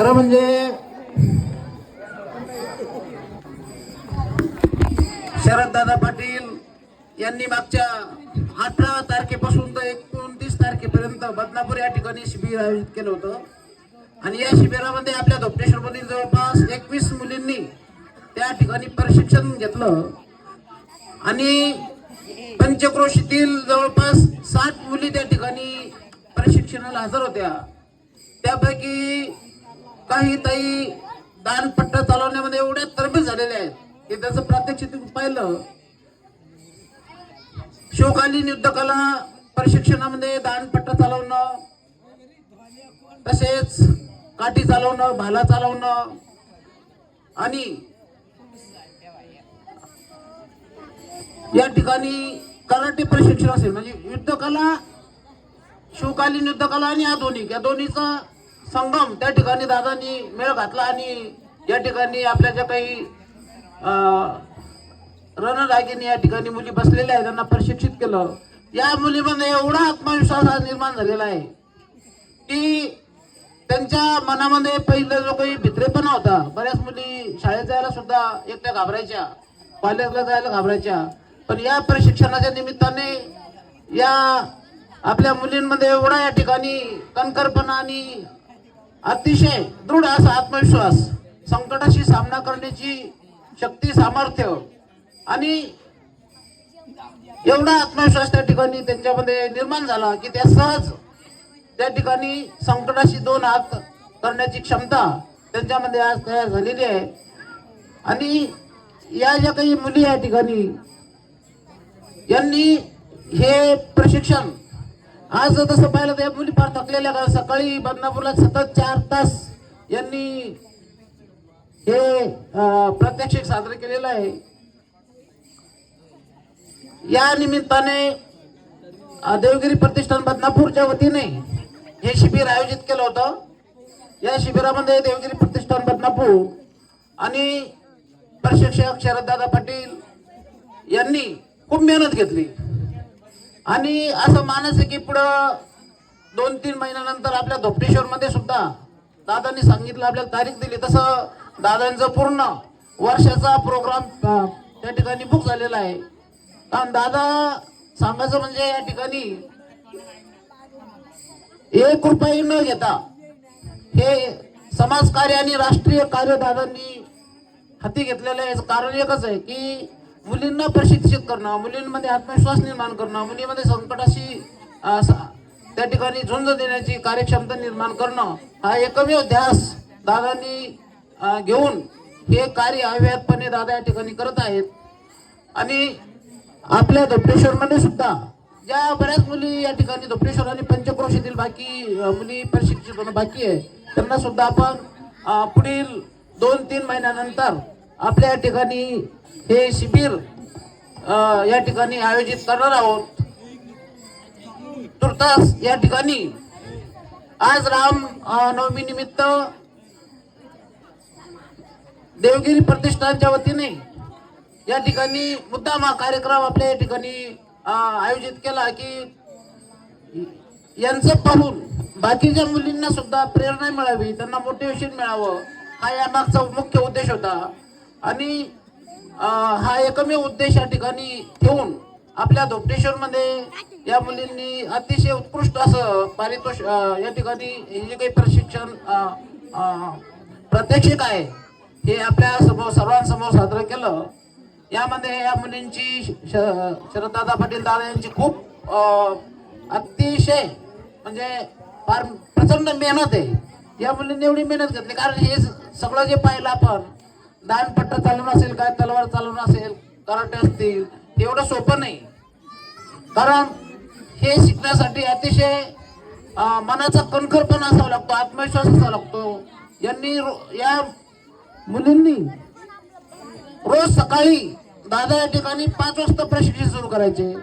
खरं म्हणजे शरददादा पाटील यांनी मागच्या अठरा तारखेपासून तर एकोणतीस तारखेपर्यंत बदनापूर या ठिकाणी शिबिर आयोजित केलं होतं. आणि या शिबिरामध्ये आपल्या धोपटेश्वरमधील जवळपास एकवीस मुलींनी त्या ठिकाणी प्रशिक्षण घेतलं. आणि पंचक्रोशीतील जवळपास साठ मुली त्या ठिकाणी प्रशिक्षणाला हजर होत्या. त्यापैकी काही ताई दानपट्टा चालवण्यामध्ये एवढ्या तरबेज झालेल्या आहेत की त्याचं प्रात्यक्षिक पाहिलं. शिवकालीन युद्धकला प्रशिक्षणामध्ये दानपट्टा चालवणं तसेच काठी चालवणं भाला चालवणं आणि या ठिकाणी कराटे प्रशिक्षण असेल. म्हणजे युद्धकला शिवकालीन युद्धकला आणि आधुनिक या दोन्हीचा संगम त्या ठिकाणी दादांनी मेळ घातला आणि या ठिकाणी आपल्या ज्या काही रणरागिनी या ठिकाणी मुली बसलेल्या आहेत त्यांना प्रशिक्षित केलं. या मुलीमध्ये एवढा आत्मविश्वास हा निर्माण झालेला आहे की त्यांच्या मनामध्ये पहिलं जो काही भित्रेपणा होता बऱ्याच मुली शाळेत जायला सुद्धा एकट्या घाबरायच्या कॉलेजला जायला घाबरायच्या. पण या प्रशिक्षणाच्या निमित्ताने या आपल्या मुलींमध्ये एवढा या ठिकाणी कणकरपणा आणि अतिशय दृढ असा आत्मविश्वास संकटाशी सामना करण्याची शक्ती सामर्थ्य आणि एवढा आत्मविश्वास त्या ठिकाणी त्यांच्यामध्ये निर्माण झाला की त्या सहज त्या ठिकाणी संकटाशी दोन हात करण्याची क्षमता त्यांच्यामध्ये आज तयार झालेली आहे. आणि या ज्या काही मुली या ठिकाणी यांनी हे प्रशिक्षण आज तसं पाहिलं तर या मुली फार थकलेल्या का सकाळी बदनापूरला सतत चार तास यांनी हे प्रात्यक्षिक साजरे केलेलं आहे. या निमित्ताने देवगिरी प्रतिष्ठान बदनापूरच्या वतीने हे शिबिर आयोजित केलं होतं. या शिबिरामध्ये देवगिरी प्रतिष्ठान बदनापूर आणि प्रशिक्षक शरददादा पाटील यांनी खूप मेहनत घेतली. आणि असं मानस आहे की पुढं दोन तीन महिन्यानंतर आपल्या धोपटेश्वरमध्ये सुद्धा दादांनी सांगितलं आपल्याला तारीख दिली. तसं दादांचं पूर्ण वर्षाचा प्रोग्राम त्या ठिकाणी बुक झालेला आहे. कारण दादा सांगायचं म्हणजे या ठिकाणी एक रुपयाही न घेता हे समाजकार्य आणि राष्ट्रीय कार्य दादांनी हाती घेतलेलं आहे. याचं कारण एकच आहे की मुलींना प्रशिक्षित करणं मुलींमध्ये आत्मविश्वास निर्माण करणं मुलीमध्ये संकटाशी त्या ठिकाणी झुंज देण्याची कार्यक्षमता निर्माण करणं हा एकमेव ध्यास दादांनी घेऊन हे कार्य अव्याहतपणे दादा या ठिकाणी करत आहेत. आणि आपल्या धोपटेश्वरमध्ये सुद्धा ज्या बऱ्याच मुली या ठिकाणी धोपटेश्वर आणि पंचक्रोशीतील बाकी मुली प्रशिक्षित होणं बाकी आहे त्यांना सुद्धा आपण पुढील दोन तीन महिन्यानंतर आपल्या या ठिकाणी हे शिबिर या ठिकाणी आयोजित करणार आहोत. तुर्तास या ठिकाणी आज राम नवमी निमित्त देवगिरी प्रतिष्ठानच्या वतीने या ठिकाणी मुद्दाम हा कार्यक्रम आपल्या या ठिकाणी आयोजित केला की यांचं पाहून बाकीच्या मुलींना सुद्धा प्रेरणा मिळावी त्यांना मोटिवेशन मिळावं हा यामागचा मुख्य उद्देश होता. आणि हा एकमेव उद्देश या ठिकाणी ठेवून आपल्या धोपटेश्वरमध्ये या मुलींनी अतिशय उत्कृष्ट असं पारितोष या ठिकाणी हे जे काही प्रशिक्षण प्रात्यक्षिक आहे हे आपल्यासमोर सर्वांसमोर साजरं केलं. यामध्ये या मुलींची श- शरददादा पाटील दादा यांची खूप अतिशय म्हणजे फार प्रचंड मेहनत आहे. या मुलींनी एवढी मेहनत घेतली कारण हे सगळं जे पाहिलं आपण दानपट्टा चालून असेल काय तलवार चालून असेल कराटे असतील एवढं सोपं नाही. कारण हे शिकण्यासाठी अतिशय मनाचा कणखरपणा असावा लागतो आत्मविश्वास असावा लागतो. यांनी रो- या मुलींनी रोज सकाळी दादा या ठिकाणी पाच वाजता प्रशिक्षण सुरू करायचे.